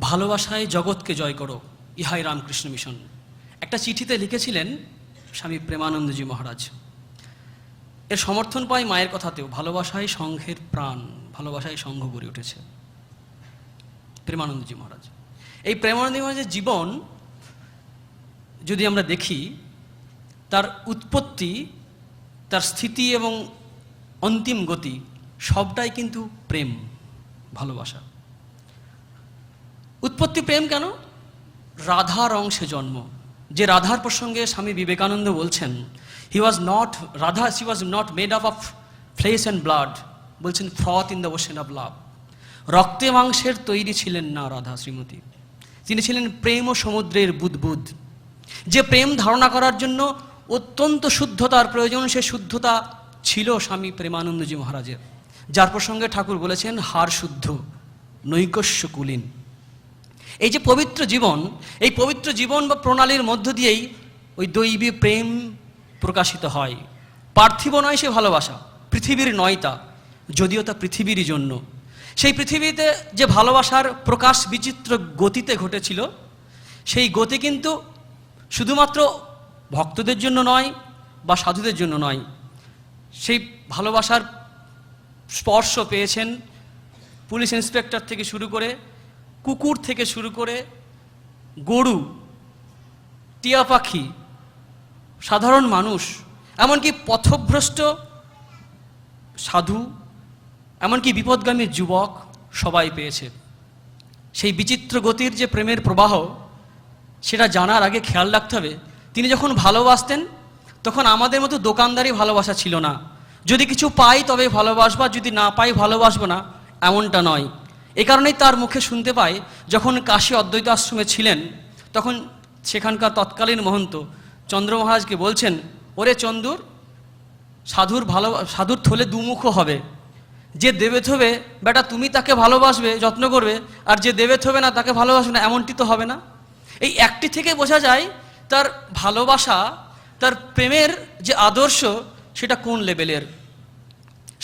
ভালোবাসায় জগৎকে জয় করো। ইহাই রামকৃষ্ণ মিশন। একটা চিঠিতে লিখেছিলেন স্বামী প্রেমানন্দজি মহারাজ। এর সমর্থন পায় মায়ের কথাতেও, ভালোবাসায় সংঘের প্রাণ, ভালোবাসায় সংঘ গড়ে উঠেছে। প্রেমানন্দজি মহারাজ, এই প্রেমানন্দজি মহারাজের জীবন যদি আমরা দেখি, তার উৎপত্তি, তার স্থিতি এবং অন্তিম গতি সবটাই কিন্তু প্রেম, ভালোবাসা। উৎপত্তি প্রেম কেন? রাধার অংশে জন্ম। যে রাধার প্রসঙ্গে স্বামী বিবেকানন্দ বলছেন he was not Radha she was not made up of flesh and blood বলছেন froth in the ocean of love রক্তে মাংসের তৈরি ছিলেন না রাধা শ্রীমতী। তিনি ছিলেন প্রেম ও সমুদ্রের বুদবুদ। যে প্রেম ধারণা করার জন্য অত্যন্ত শুদ্ধতার প্রয়োজন, সে শুদ্ধতা ছিল স্বামী প্রেমানন্দজি মহারাজের। যার প্রসঙ্গে ঠাকুর বলেছেন, হার শুদ্ধ, নৈকস্য কুলীন। এই যে পবিত্র জীবন, এই পবিত্র জীবন বা প্রণালীর মধ্য দিয়েই ওই দৈবী প্রেম প্রকাশিত হয়। পার্থিব নয় সে ভালোবাসা, পৃথিবীর নয় তা যদিও তা পৃথিবীরই জন্য। সেই পৃথিবীতে যে ভালোবাসার প্রকাশ বিচিত্র গতিতে ঘটেছিল, সেই গতি কিন্তু শুধুমাত্র ভক্তদের জন্য নয় বা সাধুদের জন্য নয়, সেই ভালোবাসার স্পর্শ পেয়েছেন পুলিশ ইন্সপেক্টর থেকে শুরু করে কুকুর থেকে শুরু করে গরু, টিয়া পাখি, সাধারণ মানুষ, এমনকি পথভ্রষ্ট সাধু, এমনকি বিপদগামী যুবক সবাই পেয়েছে। সেই বিচিত্র গতির যে প্রেমের প্রবাহ, সেটা জানার আগে খেয়াল রাখতে হবে, তিনি যখন ভালোবাসতেন, তখন আমাদের মতো দোকানদারি ভালোবাসা ছিল না। যদি কিছু পাই তবে ভালোবাসবা, যদি না পাই ভালোবাসবো না, এমনটা নয়। এ কারণেই তার মুখে শুনতে পাই, যখন কাশী অদ্বৈত আশ্রমে ছিলেন, তখন সেখানকার তৎকালীন মহন্ত চন্দ্র মহারাজকে বলছেন, ওরে চন্দুর, সাধুর ভালো, সাধুর থলে দুমুখ হবে। যে দেবে থবে বেটা তুমি তাকে ভালোবাসবে, যত্ন করবে, আর যে দেবে থবে না তাকে ভালোবাসবে না, এমনটি তো হবে না। এই একটি থেকে বোঝা যায়, তার ভালোবাসা, তার প্রেমের যে আদর্শ, সেটা কোন লেভেলের?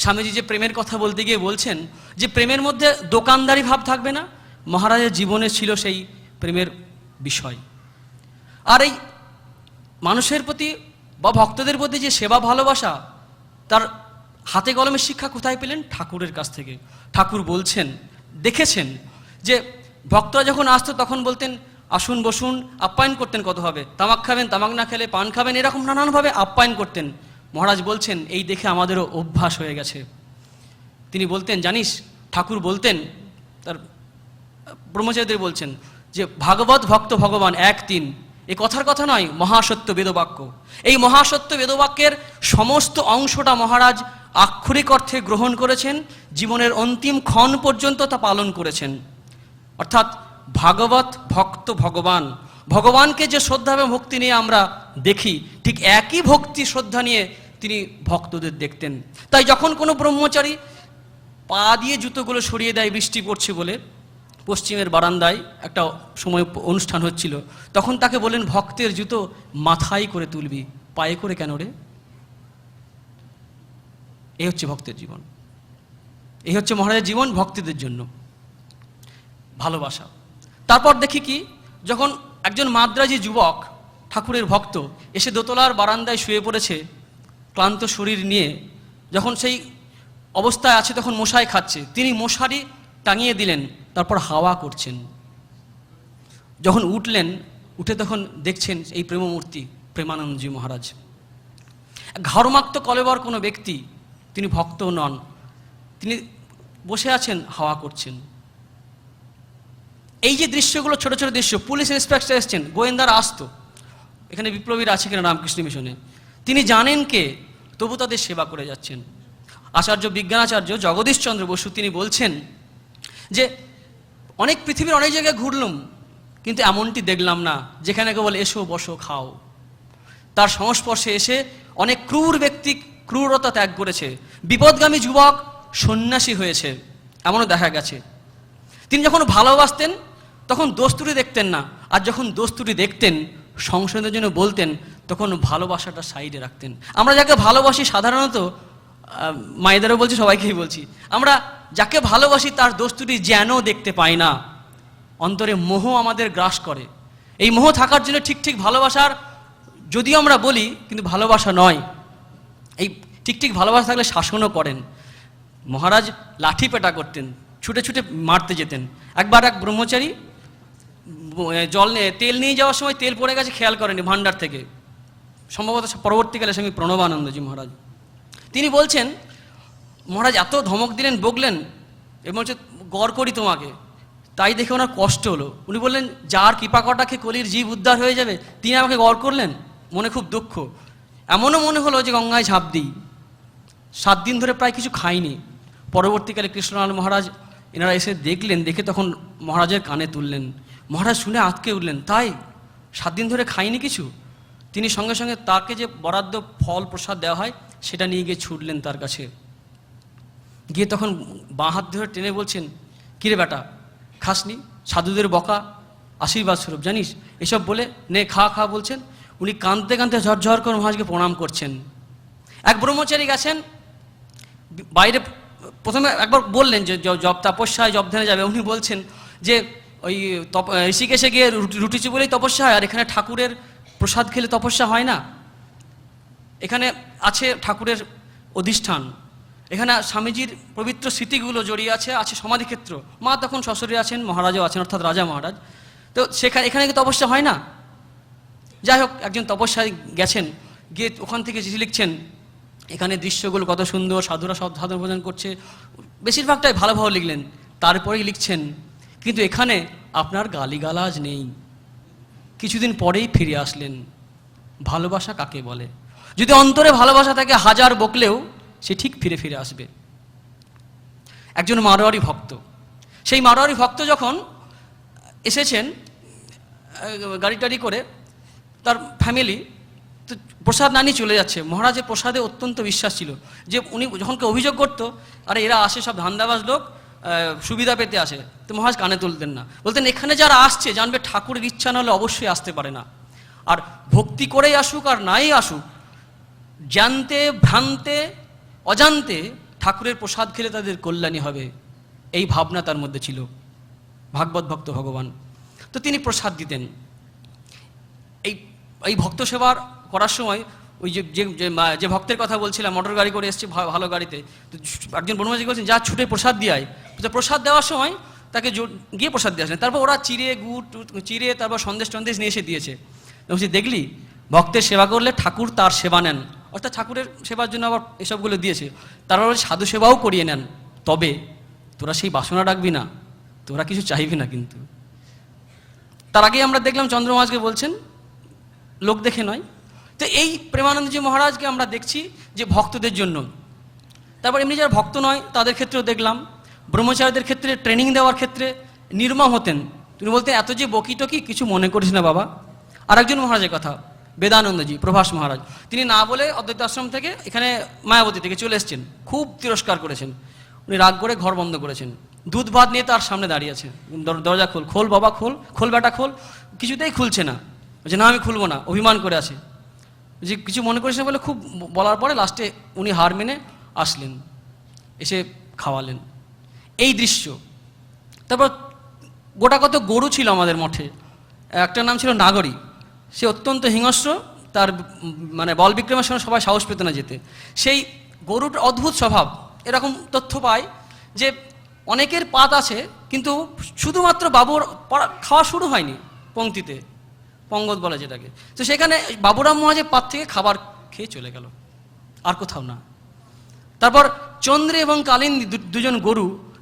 স্বামীজি যে প্রেমের কথা বলতে গিয়ে বলছেন যে প্রেমের মধ্যে দোকানদারি ভাব থাকবে না, মহারাজের জীবনে ছিল সেই প্রেমের বিষয়। আর এই মানুষের প্রতি বা ভক্তদের প্রতি যে সেবা ভালোবাসা, তার হাতে কলমের শিক্ষা কোথায় পেলেন? ঠাকুরের কাছ থেকে। ঠাকুর বলছেন, দেখেছেন যে ভক্তরা যখন আসতো তখন বলতেন, আসুন, বসুন, আপ্যায়ন করতেন কতভাবে তামাক খাবেন, তামাক না খেলে পান খাবেন। এরকম নানানভাবে আপ্যায়ন করতেন। মহারাজ বলছেন, এই দেখে আমাদেরও অভ্যাস হয়ে গেছে। তিনি বলতেন, জানিস, ঠাকুর বলতেন, তার ব্রহ্মচারীদের বলছেন যে, ভাগবত ভক্ত ভগবান এক তিন, এ কথার কথা নয়, মহাসত্য বেদবাক্য। এই মহাসত্য বেদবাক্যের সমস্ত অংশটা মহারাজ আক্ষরিক অর্থে গ্রহণ করেছেন, জীবনের অন্তিম ক্ষণ পর্যন্ত তা পালন করেছেন। অর্থাৎ, ভাগবত ভক্ত ভগবান ভগবানকে যে শ্রদ্ধা এবং ভক্তি নিয়ে আমরা দেখি, ঠিক একই ভক্তি শ্রদ্ধা নিয়ে তিনি ভক্তদের দেখতেন। তাই যখন কোনো ব্রহ্মচারী পা দিয়ে জুতোগুলো সরিয়ে দেয়, বৃষ্টি পড়ছে বলে, পশ্চিমের বারান্দায় একটা সময় অনুষ্ঠান হচ্ছিল, তখন তাকে বলেন ভক্তের জুতো মাথায় করে তুলবি, পায়ে করে কেন রে? এই হচ্ছে ভক্তের জীবন। এই হচ্ছে মহারাজের জীবন ভক্তদের জন্য। ভালোবাসা। তারপর দেখি কি, যখন একজন মাদ্রাজি যুবক ঠাকুরের ভক্ত এসে দোতলার বারান্দায় শুয়ে পড়েছে, ক্লান্ত শরীর নিয়ে। যখন সেই অবস্থায় আছে তখন মশাই খাচ্ছে। তিনি মশারি টাঙিয়ে দিলেন, তারপর হাওয়া করছেন। যখন উঠলেন, উঠে তখন দেখছেন এই প্রেমমূর্তি প্রেমানন্দজি মহারাজ। ঘরমাক্ত কলেবর কোনো ব্যক্তি, তিনি ভক্ত নন। তিনি বসে আছেন, হাওয়া করছেন। এই যে দৃশ্যগুলো, ছোট ছোট দৃশ্য পুলিশ ইন্সপেক্টর এসছেন, গোয়েন্দারা আসতো। এখানে বিপ্লবীরা আছে কিনা রামকৃষ্ণ মিশনে। তিনি জানেন কে, তবু তাদের সেবা করে যাচ্ছেন। আচার্য বিজ্ঞানাচার্য জগদীশচন্দ্র বসু, তিনি বলছেন যে, অনেক পৃথিবীর অনেক জায়গায় ঘুরলুম, কিন্তু এমনটি দেখলাম না, যেখানে কেবল এসো, বসো, খাও। তার সংস্পর্শে এসে অনেক ক্রূর ব্যক্তি ক্রূরতা ত্যাগ করেছে। বিপদগামী যুবক সন্ন্যাসী হয়েছে, এমনও দেখা গেছে। তিনি যখন ভালোবাসতেন তখন দোস্তুরি দেখতেন না। আর যখন দোস্তুরি দেখতেন সংশোধনের জন্য বলতেন, তখন ভালোবাসাটা সাইডে রাখতেন। আমরা যাকে ভালোবাসি সাধারণত মায়েদেরও বলছি, সবাইকেই বলছি, আমরা যাকে ভালোবাসি তার দোস্তুটি যেন দেখতে পাই না। অন্তরে মোহ আমাদের গ্রাস করে। এই মোহ থাকার জন্য ঠিক ঠিক ভালোবাসার, যদিও আমরা বলি, কিন্তু ভালোবাসা নয়। এই ঠিক ঠিক ভালোবাসা থাকলে শাসনও করেন। মহারাজ লাঠি পেটা করতেন, ছুটে ছুটে মারতে যেতেন। একবার এক ব্রহ্মচারী জল নিয়ে, তেল নিয়ে যাওয়ার সময় তেল পড়ে গেছে, খেয়াল করেনি ভান্ডার থেকে। সম্ভবত পরবর্তীকালে স্বামী প্রণবানন্দজি মহারাজ। তিনি বলছেন, মহারাজ এত ধমক দিলেন, বকলেন, এবং হচ্ছে গড় করি তোমাকে। তাই দেখে ওনার কষ্ট হলো। উনি বললেন, যার কৃপা কটাকে কলির জীব উদ্ধার হয়ে যাবে, তিনি আমাকে গড় করলেন? মনে খুব দুঃখ। এমনও মনে হলো যে গঙ্গায় ঝাঁপ দিই। সাত দিন ধরে প্রায় কিছু খাইনি। পরবর্তীকালে কৃষ্ণলাল মহারাজ, এনারা এসে দেখলেন, দেখে তখন মহারাজের কানে তুললেন। মহারাজ শুনে আঁতকে উঠলেন। তাই সাত দিন ধরে খাইনি কিছু? তিনি সঙ্গে সঙ্গে তাকে যে বরাদ্দ ফল প্রসাদ দেওয়া হয়, সেটা নিয়ে গিয়ে ছুটলেন তার কাছে। গিয়ে তখন বাঁ হাত ধরে টেনে বলছেন কিরে বেটা, খাসনি? সাধুদের বকা, আশীর্বাদ স্বরূপ, জানিস? এসব বলে নে, খা খা বলছেন। উনি কাঁদতে কাঁদতে ঝরঝর করে মহারাজকে প্রণাম করছেন। এক ব্রহ্মচারী গেছেন, বাইরে প্রথমে একবার বললেন যে জব তপস্যায় জব ধ্যানে যাবে। উনি বলছেন যে ওই ঋষিকেশে গিয়ে রুটি বলেই তপস্যা হয়, আর এখানে ঠাকুরের প্রসাদ খেলে তপস্যা হয় না? এখানে আছে ঠাকুরের অধিষ্ঠান। এখানে স্বামীজির পবিত্র স্মৃতিগুলো জড়িয়ে আছে আছে সমাধিক্ষেত্র। মা তখন শ্বশুরে আছেন, মহারাজও আছেন, অর্থাৎ রাজা মহারাজ। তো সেখানে, এখানে কি তপস্যা হয় না? যাই হোক, একজন তপস্যায় গেছেন, গিয়ে ওখান থেকে চিঠি লিখছেন, এখানে দৃশ্যগুলো কত সুন্দর, সাধুরা সব সাধন ভোজন করছে। বেশিরভাগটাই ভালো ভালো লিখলেন, তারপরেই লিখছেন কিন্তু এখানে আপনার গালিগালাজ নেই। কিছুদিন পরেই ফিরে আসলেন। ভালোবাসা কাকে বলে? যদি অন্তরে ভালোবাসা থাকে হাজার বকলেও সে ঠিক ফিরে ফিরে আসবে। একজন মারোয়ারি ভক্ত। সেই মারোয়ারি ভক্ত যখন এসেছেন গাড়ি টাড়ি করে, তার ফ্যামিলি, তো প্রসাদ নানি চলে যাচ্ছে। মহারাজের প্রসাদে অত্যন্ত বিশ্বাস ছিল যে উনি যখন কেউ অভিযোগ করতো, আরে এরা আসে সব ধান্দাবাজ লোক সুবিধা পেতে আসে। তো মহারাজ কানে তুলতেন না। বলতেন, এখানে যারা আসছে, জানবে ঠাকুরের ইচ্ছা না হলে অবশ্যই আসতে পারে না। আর ভক্তি করেই আসুক আর নাই আসুক, জানতে, ভ্রান্তে, অজান্তে ঠাকুরের প্রসাদ খেলে তাদের কল্যাণী হবে। এই ভাবনা তার মধ্যে ছিল। ভাগবত ভক্ত ভগবান। তো তিনি প্রসাদ দিতেন। এই এই ভক্ত সেবার করার সময় ওই যে যে- ভক্তের কথা বলছিলাম, মোটর গাড়ি করে এসছে ভালো গাড়িতে। তো একজন বনমাজি বলছেন, যা ছুটে প্রসাদ দিয়ে তো প্রসাদ দেওয়ার সময় তাকে গিয়ে প্রসাদ দিয়ে আসলেন। তারপর ওরা চিড়ে, গুড় চিড়ে, তারপর সন্দেশ টন্দেশ নিয়ে এসে দিয়েছে। বলছি, দেখলি? ভক্তের সেবা করলে ঠাকুর তার সেবা নেন। অর্থাৎ ঠাকুরের সেবার জন্য আবার এসবগুলো দিয়েছে। তারপর সাধু সেবাও করিয়ে নেন। তবে তোরা সেই বাসনা রাখবি না। তোরা কিছু চাইবি না কিন্তু। তার আগে আমরা দেখলাম চন্দ্রমাজকে বলছেন, লোক দেখে নয়। তো এই প্রেমানন্দজি মহারাজকে আমরা দেখছি যে ভক্তদের জন্য। তারপর এমনি যারা ভক্ত নয়, তাদের ক্ষেত্রেও দেখলাম, ব্রহ্মচারীদের ক্ষেত্রে ট্রেনিং দেওয়ার ক্ষেত্রে নির্মম হতেন। তিনি বলতেন, এত যে বকি টকি কিছু মনে করিস না বাবা। আর একজন মহারাজের কথা বেদানন্দজি প্রভাস মহারাজ। তিনি না বলে অদ্বৈত আশ্রম থেকে এখানে মায়াবতী থেকে চলে এসেছেন। খুব তিরস্কার করেছেন। উনি রাগ করে ঘর বন্ধ করেছেন। দুধ ভাত নিয়ে তার সামনে দাঁড়িয়ে আছে। দরজা খোল। খোল বাবা, খোল। খোল বেটা, খোল। কিছুতেই খুলছে না। বলছে, না, আমি খুলবো না। অভিমান করে আছে। যে কিছু মনে করিস না বলে খুব বলার পরে লাস্টে উনি হার মেনে আসলেন, এসে খাওয়ালেন। এই দৃশ্য। তারপর গোটা কত গরু ছিল আমাদের মঠে। একটার নাম ছিল নাগরী। সে অত্যন্ত হিংস্র, তার মানে বল বিক্রমের সময় সবাই সাহস পেত না যেতে। সেই গরুর অদ্ভুত স্বভাব, এরকম তথ্য পাই যে অনেকের পাত আছে, কিন্তু শুধুমাত্র বাবুর খাওয়া শুরু হয়নি পংক্তিতে পঙ্গত বলে যেটাকে। তো সেখানে বাবুরাম মহাজের পাত থেকে খাবার খেয়ে চলে গেল। আর কোথাও না। তারপর চন্দ্রে এবং কালিন্দী দু- দুজন গরু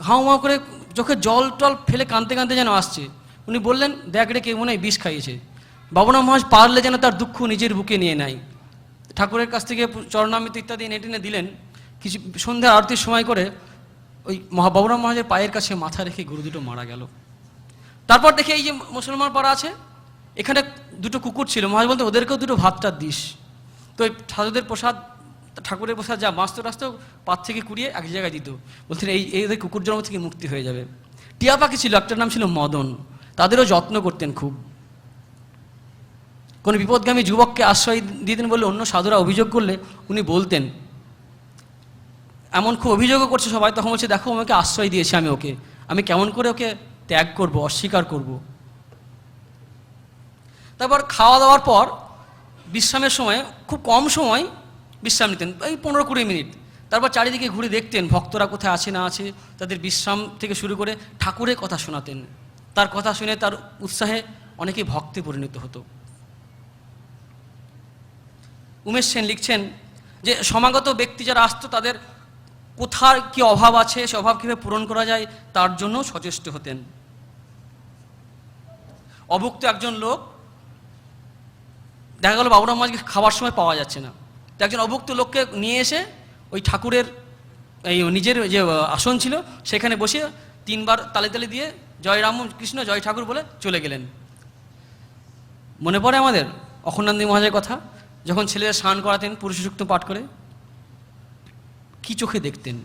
হাও মাও করে চোখে জল টল ফেলে কাঁদতে কাঁদতে যেন আসছে। উনি বললেন, দেখ রে, কেউ মনে হয় বিষ খাইয়েছে। বাবুরাম মহাজ পারলে যেন তার দুঃখ নিজের বুকে নিয়ে নেয়। ঠাকুরের কাছ থেকে চরণামৃত ইত্যাদি এনে টেনে দিলেন। কিছু সন্ধ্যা আরতির সময় করে ওই মহা, বাবুরাম মহাজের পায়ের কাছে মাথা রেখে গরু দুটো মারা গেল। তারপর দেখে এই যে মুসলমান পাড়া আছে এখানে দুটো কুকুর ছিল। মহাজ বলতে ওদেরকেও দুটো ভাতটা দিস। তো ওই প্রসাদ, ঠাকুরের প্রসাদ যা মাস্ত রাস্ত, পাত থেকে কুড়িয়ে এক জায়গায় দিত। বলছেন এই এই কুকুর জন্ম থেকে মুক্তি হয়ে যাবে। টিয়া পাখি ছিল, একটার নাম ছিল মদন। তাদেরও যত্ন করতেন খুব। কোনো বিপদগামী যুবককে আশ্রয় দিতেন বলে অন্য সাধুরা অভিযোগ করলে উনি বলতেন, এমন খুব অভিযোগও করছে সবাই। তখন বলছে, দেখো, আমাকে আশ্রয় দিয়েছে আমি ওকে। আমি কেমন করে ওকে ত্যাগ করব, অস্বীকার করব? তারপর খাওয়া দাওয়ার পর বিশ্রামের সময়, খুব কম সময় বিশ্রাম নিতেন, এই পনেরো কুড়ি মিনিট। তারপর চারিদিকে ঘুরে দেখতেন ভক্তরা কোথায় আছে, না আছে, তাদের বিশ্রাম থেকে শুরু করে ঠাকুরের কথা শোনাতেন। তার কথা শুনে তার উৎসাহে অনেকেই ভক্তে পরিণত হতো। উমেশ সেন লিখছেন যে, সমাগত ব্যক্তি যারা আসতো তাদের কোথার কি অভাব আছে, সে অভাব কীভাবে পূরণ করা যায়, তার জন্য সচেষ্ট হতেন। অভুক্ত একজন লোক দেখা গেল বাবুরাম মাঝকে খাবার সময় পাওয়া যাচ্ছে না। তো একজন অভুক্ত লোককে নিয়ে এসে ওই ঠাকুরের এই নিজের যে আসন ছিল, সেখানে বসে তিনবার তালে তালে দিয়ে জয় রাম কৃষ্ণ, জয় ঠাকুর বলে চলে গেলেন। মনে পড়ে আমাদের অখণ্ডানন্দী মহাজের কথা? যখন ছেলেরা স্নান করাতেন পুরুষ সূক্ত পাঠ করে, কি চোখে দেখতেন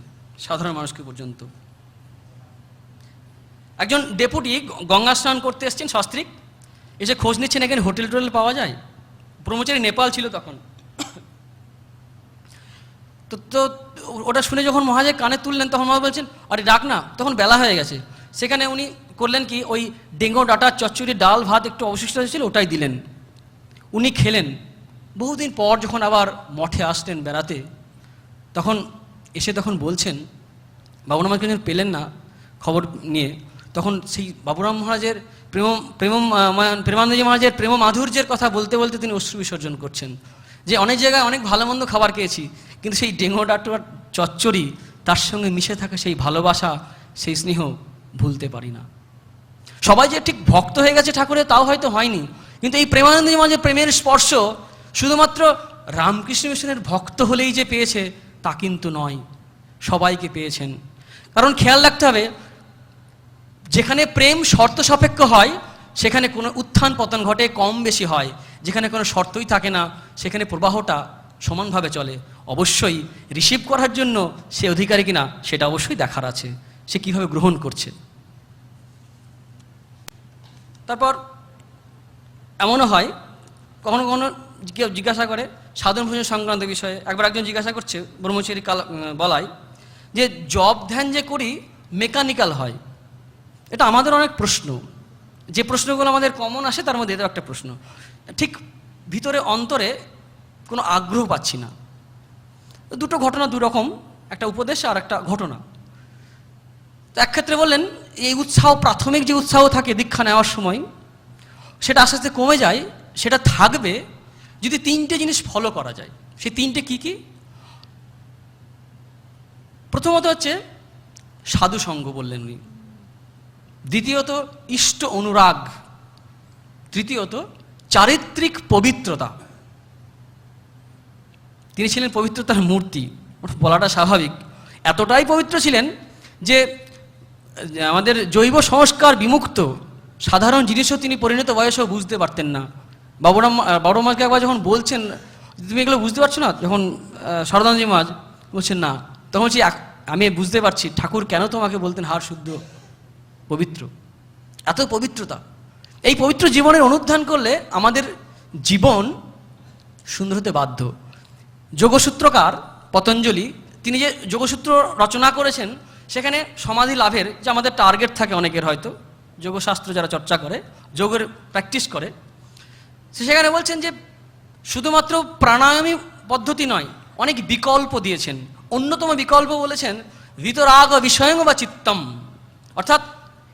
সাধারণ মানুষকে পর্যন্ত? একজন ডেপুটি গঙ্গা স্নান করতে এসছেন সস্ত্রিক এসে খোঁজ নিচ্ছেন এখানে হোটেল টোটেল পাওয়া যায়? ব্রহ্মচারী নেপাল ছিল তখন। তো তো ওটা শুনে যখন মহাজয় কানে তুললেন, তখন মহাজ বলছেন, আরে ডাক না, তখন বেলা হয়ে গেছে। সেখানে উনি করলেন কি, ওই ডেঙ্গো ডাটা চচ্চড়ি, ডাল, ভাত একটু অবশিষ্ট হয়েছিল, ওটাই দিলেন। উনি খেলেন। বহুদিন পর যখন আবার মঠে আসতেন বেড়াতে, তখন এসে তখন বলছেন যখন পেলেন না খবর নিয়ে। তখন সেই বাবুরাম মহারাজের প্রেম প্রেম প্রেমানন্দজি মহারাজের প্রেম মাধুর্যের কথা বলতে বলতে তিনি অশ্রু বিসর্জন করছেন। যে অনেক জায়গায় অনেক ভালো মন্দ খাবার খেয়েছি, কিন্তু সেই ডেঙ্গো ডাটুয়ার চচ্চড়ি, তার সঙ্গে মিশে থাকা সেই ভালোবাসা, সেই স্নেহ ভুলতে পারি না। সবাই যে ঠিক ভক্ত হয়ে গেছে ঠাকুরের তাও হয়তো হয়নি। কিন্তু এই প্রেমানন্দজি মাঝে প্রেমের স্পর্শ শুধুমাত্র রামকৃষ্ণ মিশনের ভক্ত হলেই যে পেয়েছে, তা কিন্তু নয়। সবাইকে পেয়েছেন। কারণ খেয়াল রাখতে হবে যেখানে প্রেম শর্ত সাপেক্ষ হয়, সেখানে কোনো উত্থান পতন ঘটে কম বেশি হয়। যেখানে কোনো শর্তই থাকে না, সেখানে প্রবাহটা সমানভাবে চলে। অবশ্যই রিসিভ করার জন্য সে অধিকারী কিনা, সেটা অবশ্যই দেখার আছে। সে কীভাবে গ্রহণ করছে। তারপর এমনও হয়, কখনো কখনো কেউ জিজ্ঞাসা করে, সাধন ভোজন সংক্রান্ত বিষয়ে একবার একজন জিজ্ঞাসা করছে, ব্রহ্মচারী কাল বলায় যে জব ধ্যান যে করি, মেকানিক্যাল হয়। এটা আমাদের অনেক প্রশ্ন। যে প্রশ্নগুলো আমাদের কমন আসে, তার মধ্যে এটাও একটা প্রশ্ন। ঠিক ভিতরে, অন্তরে কোনো আগ্রহ পাচ্ছি না। দুটো ঘটনা দু রকম একটা উপদেশ আর একটা ঘটনা। তো এক ক্ষেত্রে বললেন, এই উৎসাহ, প্রাথমিক যে উৎসাহ থাকে দীক্ষা নেওয়ার সময়, সেটা আস্তে আস্তে কমে যায়, সেটা থাকবে যদি তিনটে জিনিস ফলো করা যায়। সেই তিনটে কি কি? প্রথমত হচ্ছে সাধু সঙ্গ বললেন উনি। দ্বিতীয়ত ইষ্ট অনুরাগ। তৃতীয়ত চারিত্রিক পবিত্রতা। তিনি ছিলেন পবিত্রতার মূর্তি। বলাটা স্বাভাবিক। এতটাই পবিত্র ছিলেন যে, আমাদের জৈব সংস্কার বিমুক্ত। সাধারণ জিনিসও তিনি পরিণত বয়সেও বুঝতে পারতেন না। বাবুরাম বাবুরামাকে একবার যখন বলছেন, তুমি এগুলো বুঝতে পারছ না? যখন শরদানজি মাজ বলছেন, না। তখন "আক- আমি বুঝতে পারছি। ঠাকুর কেন তোমাকে বলতেন হার শুদ্ধ? পবিত্র। এত পবিত্রতা। এই পবিত্র জীবনের অনুধান করলে আমাদের জীবন সুন্দর হতে বাধ্য। যোগসূত্রকার পতঞ্জলি, তিনি যে যোগসূত্র রচনা করেছেন, সেখানে সমাধি লাভের যে আমাদের টার্গেট থাকে অনেকের হয়তো, যোগশাস্ত্র যারা চর্চা করে, যোগের প্র্যাকটিস করে, সে সেখানে বলছেন যে শুধুমাত্র প্রাণায়ামী পদ্ধতি নয়, অনেক বিকল্প দিয়েছেন। অন্যতম বিকল্প বলেছেন ভিতরাগ বিষয়ং বা চিত্তম। অর্থাৎ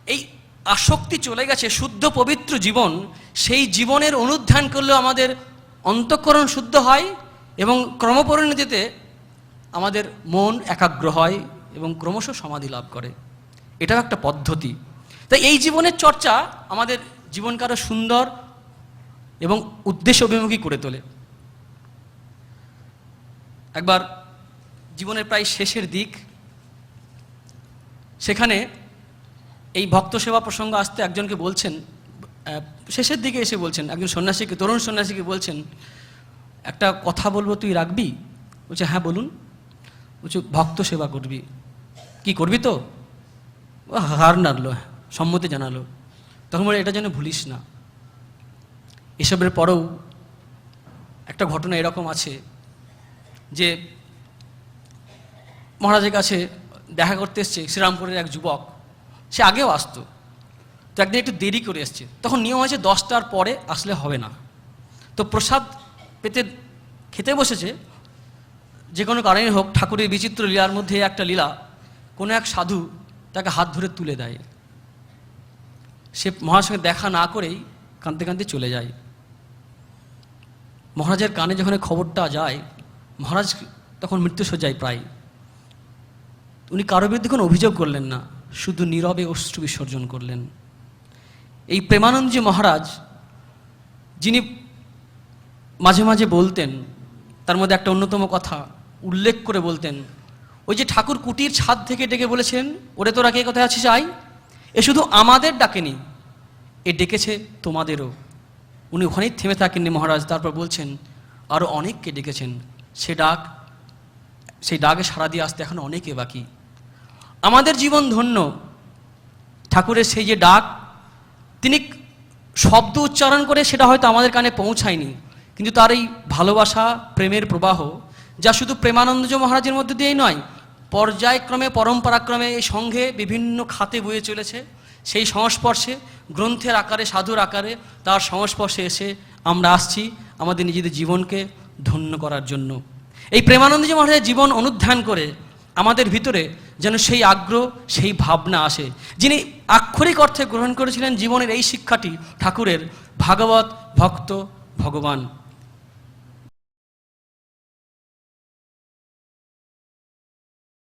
এই আসক্তি চলে গেছে, শুদ্ধ পবিত্র জীবন, সেই জীবনের অনুধ্যান করলেও আমাদের অন্তঃকরণ শুদ্ধ হয় এবং ক্রমপরিণতিতে আমাদের মন একাগ্র হয় এবং ক্রমশ সমাধি লাভ করে। এটাও একটা পদ্ধতি। তাই এই জীবনের চর্চা আমাদের জীবনকে আরও সুন্দর এবং উদ্দেশ্য অভিমুখী করে তোলে। একবার জীবনের প্রায় শেষের দিক, সেখানে এই ভক্ত সেবা প্রসঙ্গ আসতে একজনকে বলছেন শেষের দিকে এসে বলছেন, একজন সন্ন্যাসীকে, তরুণ সন্ন্যাসীকে বলছেন, একটা কথা বলব তুই রাখবি? বলছে হ্যাঁ বলুন। বলছে, ভক্ত সেবা করবি। কি করবি তো? হার নাড়লো, সম্মতি জানালো। তখন বলে, এটা যেন ভুলিস না। এসবের পরেও একটা ঘটনা এরকম আছে যে মহারাজের কাছে দেখা করতে এসছে শ্রীরামপুরের এক যুবক। সে আগেও আসতো। তো একদিন একটু দেরি করে এসছে। তখন নিয়ম হয়েছে দশটার পরে আসলে হবে না। তো প্রসাদ পেতে খেতে বসেছে। যে কোনো কারণে হোক, ঠাকুরের বিচিত্র লীলার মধ্যে একটা লীলা, কোনো এক সাধু তাকে হাত ধরে তুলে দেয়। সে মহারাজের সঙ্গে দেখা না করেই কাঁদতে কাঁদতে চলে যায়। মহারাজের কানে যখন খবরটা যায়, মহারাজ তখন মৃত্যুসজ্জায় প্রায়। উনি কারও বিরুদ্ধে কোনো অভিযোগ করলেন না। শুধু নীরবে অশ্রু বিসর্জন করলেন। এই প্রেমানন্দজি মহারাজ, যিনি মাঝে মাঝে বলতেন, তার মধ্যে একটা অন্যতম কথা উল্লেখ করে বলতেন, ওই যে ঠাকুর কুটির ছাদ থেকে ডেকে বলেছেন, ওরে তোরা কে? কোথায় আছিস আই? এ শুধু আমাদের ডাকেনি, এ ডেকেছে তোমাদেরও। উনি ওখানেই থেমে থাকেননি মহারাজ, তারপর বলছেন আরও অনেককে ডেকেছেন, সে ডাক, সেই ডাকে সাড়া দিয়ে আসতে এখন অনেকে বাকি। আমাদের জীবন ধন্য। ঠাকুরের সেই যে ডাক, তিনি শব্দ উচ্চারণ করে সেটা হয়তো আমাদের কানে পৌঁছায়নি। কিন্তু তার এই ভালোবাসা, প্রেমের প্রবাহ, যা শুধু প্রেমানন্দজ মহারাজের মধ্যে দিয়েই নয়, পর্যায়ক্রমে পরম্পরাক্রমে এই সঙ্ঘে বিভিন্ন খাতে বয়ে চলেছে। সেই সংস্পর্শে, গ্রন্থের আকারে, সাধুর আকারে, তার সংস্পর্শে এসে আমরা আসছি আমাদের নিজেদের জীবনকে ধন্য করার জন্য। এই প্রেমানন্দজি মহারাজের জীবন অনুধ্যান করে আমাদের ভিতরে যেন সেই আগ্রহ, সেই ভাবনা আসে। যিনি আক্ষরিক অর্থে গ্রহণ করেছিলেন জীবনের এই শিক্ষাটি, ঠাকুরের ভাগবত ভক্ত ভগবান।